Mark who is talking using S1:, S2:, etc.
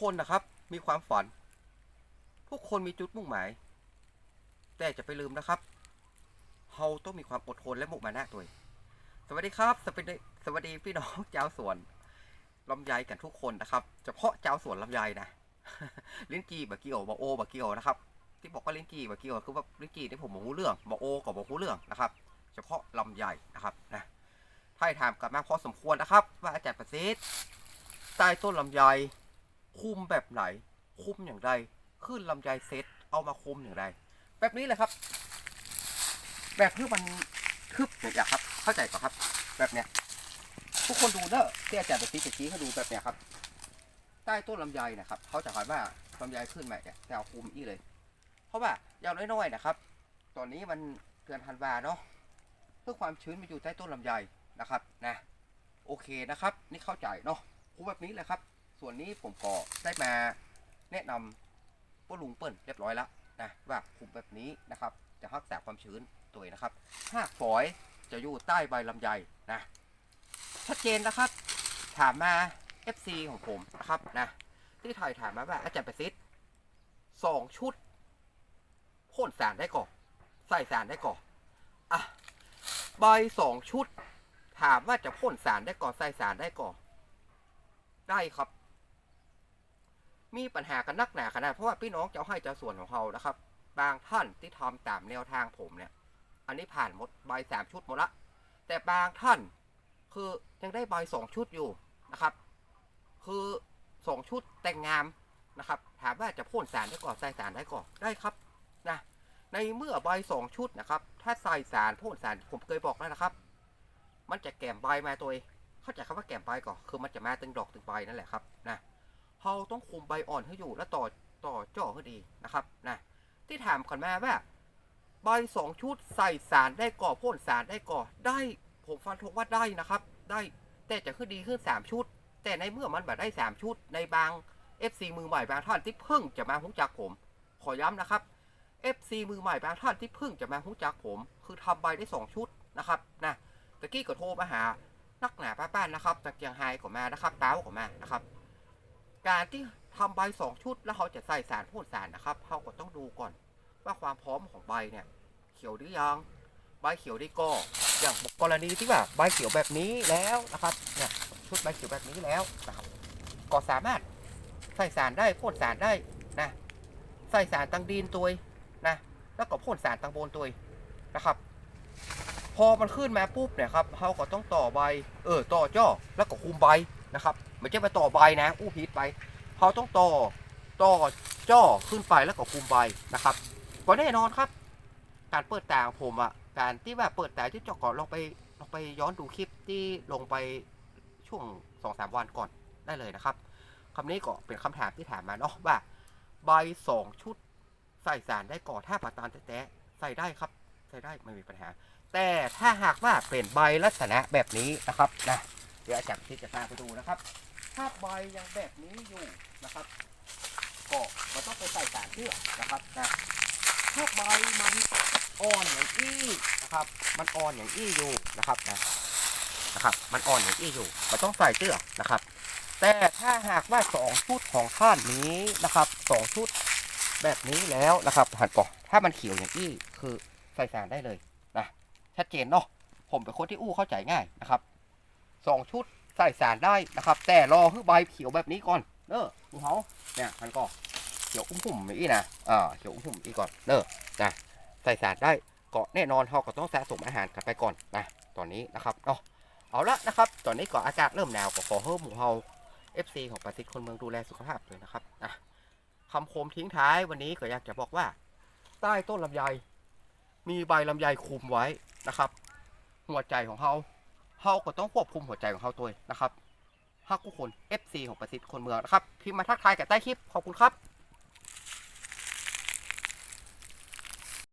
S1: คนนะครับ มีความฝัน ทุกคนมีจุดมุ่งหมาย แต่จะไปลืมนะครับเราต้องมีความอดทนและมุมานะตัวสวัสดีครับสวัสดีสวัสดีพี่น้องเจ้าสวนลำไยกันทุกคนนะครับ เฉพาะเจ้าสวนลำไยนะลิ้นจีบะกียวบะโอบะกียวนะครับ ที่บอกว่าลิ้นจีบะกียวคือว่าลิ้นจีที่ผมบอกรู้เรื่องบะโอกับบะรู้เรื่องนะครับ เฉพาะลำไยนะครับนะถ้าให้ถามกับมาพอสมควรนะครับ ว่าอาจารย์ประสิทธิ์ใต้ต้นลำไย คุมแบบไหน คุมอย่างไรขึ้นลำไยเซตเอามาคุมอย่างไร แบบนี้เลยครับ แบบที่มันทึบเงี้ยครับ เข้าใจก่อนครับ แบบเนี้ยทุกคนดูเนอะที่อาจารย์ประสิทธิ์จะชี้ให้ดูแบบเนี้ยครับ ใต้ต้นลำไยนะครับเขาจะหายว่าลำไยขึ้นมเนี่ยแต่เอาคุมอีเลย เพราะว่าอย่างน้อยๆนะครับ ตอนนี้มันเดือนธันวาเนาะเพื่อความชื้นมันอยู่ใต้ต้นลำไยนะครับนะโอเคนะครับ นี่เข้าใจเนาะคุมแบบนี้เลยครับ ส่วนนี้ผมก็ได้มาแนะนำป้าลุงเปิ้ลเรียบร้อยแล้วนะว่าคุมแบบนี้นะครับ จะรักษาความชื้นตัวนะครับหากฝอยจะอยู่ใต้ใบลำไยนะชัดเจนนะครับ ถามมา FC ของผมนะครับนะที่ถ่ายถามมาว่าอาจารย์ประสิทธิ์สองชุดพ่นสารได้ก่อนใส่สารได้ก่อนอะใบสองชุด ถามว่าจะพ่นสารได้ก่อนใส่สารได้ก่อนได้ครับ มีปัญหากันนักหนาขนาดเพราะว่าพี่น้องจะเอาให้เจ้าส่วนของเรานะครับ บางท่านที่ทำตามแนวทางผมเนี่ย อันนี้ผ่านหมดใบสามชุดหมดละ แต่บางท่านคือยังได้ใบสองชุดอยู่นะครับ คือสองชุดแต่งงามนะครับ ถามว่าจะพ่นสารได้ก่อนใส่สารได้ก่อนได้ครับนะในเมื่อใบสองชุดนะครับ ถ้าใส่สารพ่นสารผมเคยบอกแล้วนะครับ มันจะแก่มใบมาตัวเองเข้าใจคำว่าแก่มใบก่อนคือมันจะมาตึงดอกตึงใบนั่นแหละครับนะ เราต้องคุมใบอ่อนให้อยู่และต่อต่อจ่อให้ดีนะครับนะที่ถามก่อนมาว่าใบสองชุดใส่สารได้ก่อพ่นสารได้ก่อได้ผมฟันธงว่าได้นะครับ ได้แต่จะขึ้นดีขึ้นสามชุด แต่ในเมื่อมันแบบได้สามชุด ในบาง FC มือใหม่บางท่านที่เพิ่งจะมาหุ้จักผม ขอย้ำนะครับ FC มือใหม่บางท่านที่เพิ่งจะมาหุ้จักผม คือทำใบได้สองชุดนะครับนะตะกี้ก็โทรมาหานักหนาป้าป้านนะครับจากเชียงไฮ้ก็มานะครับเต้าก็มานะครับ การที่ทำใบสองชุดแล้วเขาจะใส่สารพ่นสารนะครับเขาก็ต้องดูก่อน ว่าความพร้อมของใบเนี่ยเขียวหรือยังใบเขียวได้ก็อย่างกรณีที่ว่าใบเขียวแบบนี้แล้วนะครับเนี่ยชุดใบเขียวแบบนี้แล้วนะครับก็สามารถใส่สารได้พ่นสารได้นะใส่สารตังดินตัวนะแล้วก็พ่นสารตังโบนตัวนะครับ พอมันขึ้นมาปุ๊บเนี่ยครับเขาก็ต้องต่อใบเออต่อจ่อแล้วก็คุมใบนะครับไม่ใช่ไปต่อใบนะ อู้ผิดไปเขาต้องต่อต่อจ่อขึ้นไปแล้วก็คุมใบนะครับก็แน่นอนครับ การเปิดตางผมอะการที่แบบเปิดตาที่เจาะก่อนลองไปลองไปย้อนดูคลิปที่ลงไปช่วงสองสามวันก่อนได้เลยนะครับคำนี้ก็เป็นคำถามที่ถามมาเนาะว่า ใบสองชุดใส่สารได้ก่อนถ้าปาตานแต้ใส่ได้ครับ ใส่ได้ไม่มีปัญหา แต่ถ้าหากว่าเป็นใบลักษณะแบบนี้นะครับนะ เดี๋ยวอาจารย์ที่จะพาไปดูนะครับ ถ้าใบยังแบบนี้อยู่นะครับก็เราต้องไปใส่สารเชื่อนะครับนะถ้าใบมันอ่อนอย่างอี้นะครับ มันอ่อนอย่างอี้อยู่นะครับนะนะครับ มันอ่อนอย่างอี้อยู่เราต้องใส่เชื่อนะครับ แต่ถ้าหากว่าสองชุดของท่านนี้นะครับสองชุดแบบนี้แล้วนะครับหันก่อนถ้ามันเขียวอย่างอี้คือใส่สารได้เลยนะชัดเจนเนาะผมเป็นคนที่อู้เข้าใจง่ายนะครับ สองชุดใส่สารได้นะครับ แต่รอให้ใบเขียวแบบนี้ก่อนเนอะคุณเขาเนี่ยหันก่อนเขียวอุ้มหุ่มอีกนะอ่าเขียวอุ้มหุ่มอีกก่อนเนอะนะใส่สารได้ก็แน่นอนเขาก็ต้องสะสมอาหารกันไปก่อนนะตอนนี้นะครับเนาะเอาละนะครับ ตอนนี้ก็อากาศเริ่มหนาวก็ขอเพิ่มหมูเฮา FC ของประสิทธิ์คนเมืองดูแลสุขภาพเลยนะครับอะคำคมทิ้งท้ายวันนี้ก็อยากจะบอกว่า ใต้ต้นลำไย มีใบลำไยคุมไว้นะครับ หัวใจของเขา เขาก็ต้องควบคุมหัวใจของเขาตัวนะครับฮักทุกคน FC ของประสิทธิ์คนเมืองนะครับพิมพ์มาทักทายกับใต้คลิปขอบคุณครับ